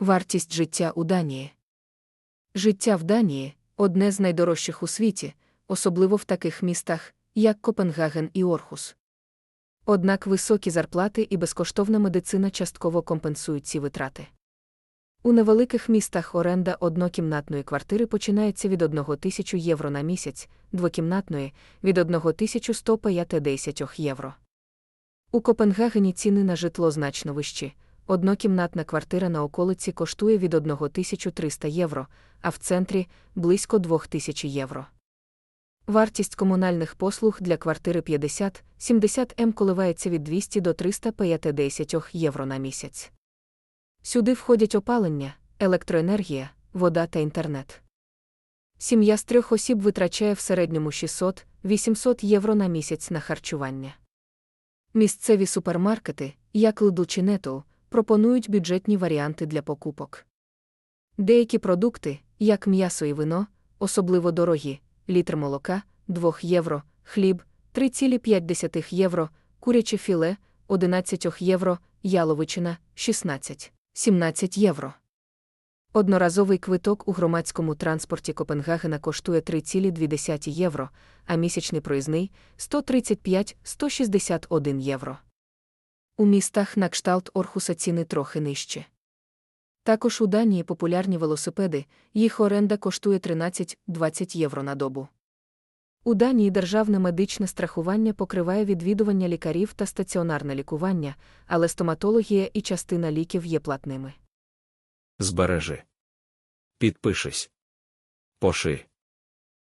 Вартість життя у Данії. Життя в Данії одне з найдорожчих у світі, особливо в таких містах, як Копенгаген і Орхус. Однак високі зарплати і безкоштовна медицина частково компенсують ці витрати. У невеликих містах оренда однокімнатної квартири починається від 1 тисячу євро на місяць, двокімнатної від 1150 євро. У Копенгагені ціни на житло значно вищі. Однокімнатна квартира на околиці коштує від 1300 євро, а в центрі близько 2000 євро. Вартість комунальних послуг для квартири 50-70 М коливається від 200 до 350 євро на місяць. Сюди входять опалення, електроенергія, вода та інтернет. Сім'я з трьох осіб витрачає в середньому 600-800 євро на місяць на харчування. Місцеві супермаркети, як Lidl чи Netto, пропонують бюджетні варіанти для покупок. Деякі продукти, як м'ясо і вино, особливо дорогі, літр молока 2 євро, хліб 3,5 євро, куряче філе 11 євро, яловичина 16, 17 євро. Одноразовий квиток у громадському транспорті Копенгагена коштує 3,2 євро, а місячний проїзний 135-161 євро. У містах на кшталт Орхуса ціни трохи нижче. Також у Данії популярні велосипеди, їх оренда коштує 13-20 євро на добу. У Данії державне медичне страхування покриває відвідування лікарів та стаціонарне лікування, але стоматологія і частина ліків є платними. Збережи. Підпишись. Поши.